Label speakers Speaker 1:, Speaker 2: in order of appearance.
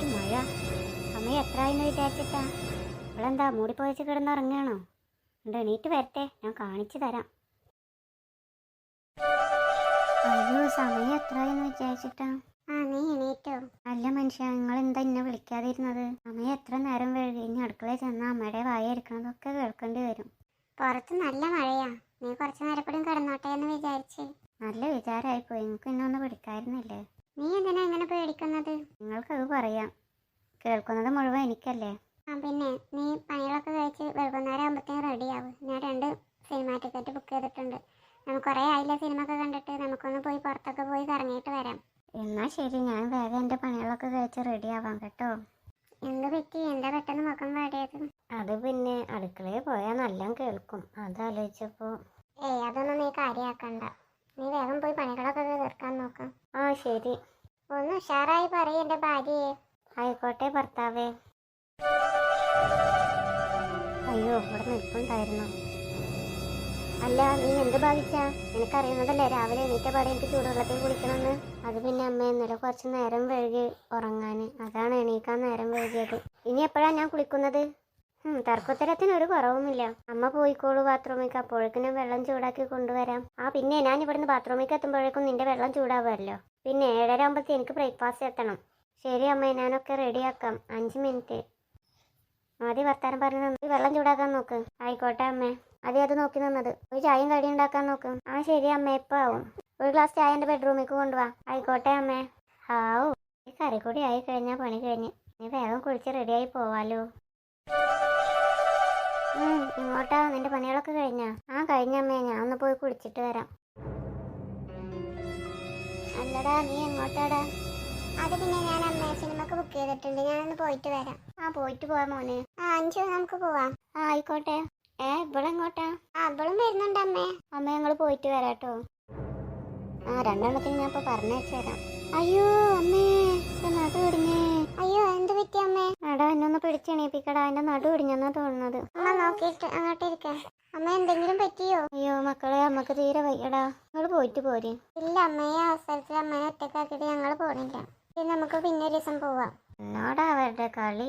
Speaker 1: ഒരു മഴ. സമയം എത്ര ആയെന്ന് വിചാരിച്ചിട്ടാ? ഇവളെന്താ മൂടിപ്പോയച്ച് കിടന്നുറങ്ങുകയാണോ? ഉണ്ട് എണീറ്റ് വരട്ടെ ഞാൻ കാണിച്ചു തരാം. അയ്യോ സമയം എത്രയെന്ന് വിചാരിച്ചിട്ടാ? ആ നീ എണീറ്റോ. അല്ല മനുഷ്യ നിങ്ങൾ എന്താ എന്നെ വിളിക്കാതിരുന്നത്? സമയം എത്ര നേരം വഴുകി ഇനി അടുക്കളയിൽ ചെന്ന അമ്മയുടെ വായിരിക്കണതൊക്കെ കേൾക്കേണ്ടി വരും. പുറത്ത് നല്ല മഴയാ. നീ കുറച്ച് നേരം കിടന്നോട്ടെ എന്ന് വിചാരിച്ച്. നല്ല വിചാരമായി പോയി നിങ്ങൾക്ക് എന്നെ ഒന്ന് വിളിക്കായിരുന്നില്ലേ? നീ എന്തിനാ ഇങ്ങനെ പേടിക്കുന്നത്? നിങ്ങൾക്കത് പറയാം. കേൾക്കുന്നത് മുഴുവൻ എനിക്കല്ലേ? ആ പിന്നെ നീ പണികളൊക്കെ കഴിച്ച് വൈകുന്നേരം ആകുമ്പോഴത്തേക്കും റെഡിയാവും ഞാൻ രണ്ട് സിനിമ ടിക്കറ്റ് ബുക്ക് ചെയ്തിട്ടുണ്ട്. നമുക്ക് കുറേ ആയില്ല സിനിമ ഒക്കെ കണ്ടിട്ട്? നമുക്കൊന്ന് പോയി പുറത്തൊക്കെ പോയി കറങ്ങിയിട്ട് വരാം. എന്നാ ശരി ഞാൻ വേഗം എന്റെ പണികളൊക്കെ കഴിച്ച് റെഡി ആവാം കേട്ടോ. എന്ത് പറ്റി? എന്താ പെട്ടെന്ന് മുഖം പാടിയത് അത് പിന്നെ അടുക്കളയിൽ പോയാൽ നല്ല കേൾക്കും. അതാലോചിച്ചപ്പോ ഏയ് അതൊന്നും നീ കാര്യമാക്കണ്ട നീ വേഗം പോയി പണികളൊക്കെ തീർക്കാൻ നോക്കാം. ആ ശരി. ഒന്ന് ഉഷാറായി പറയും എന്റെ ഭാര്യയെ ആയിക്കോട്ടെ ഭർത്താവേ. അയ്യോ ഇവിടെ നിൽപ്പുണ്ടായിരുന്നു അല്ല നീ എന്ത് ബാധിച്ചാ എനിക്കറിയുന്നതല്ലേ രാവിലെ എണീറ്റ പാടെ എനിക്ക് ചൂടുവെള്ളത്തിൽ കുളിക്കണമെന്ന് അത് പിന്നെ അമ്മ ഇന്നലെ കുറച്ച് നേരം വഴുകി ഉറങ്ങാൻ അതാണ് എണീക്കാൻ നേരം വഴുകിയത് ഇനി എപ്പോഴാണ് ഞാൻ കുളിക്കുന്നത്? തർക്കുത്തരത്തിന് ഒരു കുറവുമില്ല. അമ്മ പോയിക്കോളൂ ബാത്റൂമിലേക്ക്. അപ്പോഴേക്കും ഞാൻ വെള്ളം ചൂടാക്കി കൊണ്ടുവരാം. ആ പിന്നെ ഞാൻ ഇവിടുന്ന് ബാത്റൂമിലേക്ക് എത്തുമ്പോഴേക്കും നിന്റെ വെള്ളം ചൂടാവുമല്ലോ. പിന്നെ ഏഴര ആകുമ്പോഴത്തെ എനിക്ക് ബ്രേക്ക്ഫാസ്റ്റ് എത്തണം. ശരി അമ്മ ഞാനൊക്കെ റെഡിയാക്കാം അഞ്ച് മിനിറ്റ് ആദ്യം വർത്താനം പറഞ്ഞു നീ വെള്ളം ചൂടാക്കാൻ നോക്ക്. ആയിക്കോട്ടെ അമ്മേ. ആദ്യം അത് നോക്കി നിന്നത്. ഒരു ചായയും കടി ഉണ്ടാക്കാൻ നോക്ക്. ആ ശരി അമ്മ ഇപ്പൊ ആവും. ഒരു ഗ്ലാസ് ചായ എന്റെ ബെഡ്റൂമിലേക്ക് കൊണ്ടുപോവാ ആയിക്കോട്ടെ അമ്മേ. ഹാവൂ. ഈ കൂടി ആയി കഴിഞ്ഞാൽ പണി കഴിഞ്ഞ്. നീ വേഗം കുളിച്ച് റെഡിയായി പോവാലോ. ഇങ്ങോട്ടാ. നിന്റെ പണികളൊക്കെ കഴിഞ്ഞാ? ആ കഴിഞ്ഞമ്മേ. ഞാൻ ഒന്ന് പോയി കുളിച്ചിട്ട് വരാം. അല്ലടാ നീ എങ്ങോട്ടാടാ? അത് പിന്നെ ഞാൻ അമ്മ സിനിമക്ക് ബുക്ക് ചെയ്തിട്ടുണ്ട്. ഞാൻ ഒന്ന് പോയിട്ട് വരാം. ആ പോയിട്ട് പോവാ മോനെ. ആ അഞ്ചു നമുക്ക് പോവാം. ആ ആയിക്കോട്ടെ. ഏ ഇവിടെ എങ്ങോട്ടാ ആ ഇവളും വരുന്നുണ്ട് അമ്മേ. അമ്മ ഞങ്ങൾ പോയിട്ട് വരാട്ടോ. ആ രണ്ടെണ്ണത്തിന് ഞാൻ ഇപ്പൊ പറഞ്ഞയച്ചു തരാം. അയ്യോ അമ്മേ. നാട്ടു നടു ഇടിഞ്ഞേ അയ്യോ എന്ത് പറ്റി അമ്മേ? എടാ എന്നൊന്ന് പിടിച്ചെണീപ്പിക്കടാ എന്റെ നടു ഇടിഞ്ഞെന്നാ തോന്നുന്നത്. അമ്മ നോക്കിയിട്ട് അങ്ങോട്ട് ഇരിക്കാം. അമ്മ എന്തെങ്കിലും പറ്റിയോ? അയ്യോ മക്കളെ അമ്മയ്ക്ക് തീരെ വയ്യടാ. നിങ്ങൾ പോയിട്ട് പോരെ. ഇല്ല അമ്മയെ അവസരത്തിൽ അമ്മയെ ഒറ്റക്കാക്കിട്ട് ഞങ്ങൾ പോണില്ല. പിന്നെ നമുക്ക് പിന്നെ ഒരു ദിവസം പോവാം. എന്നോടാ അവരുടെ കളി?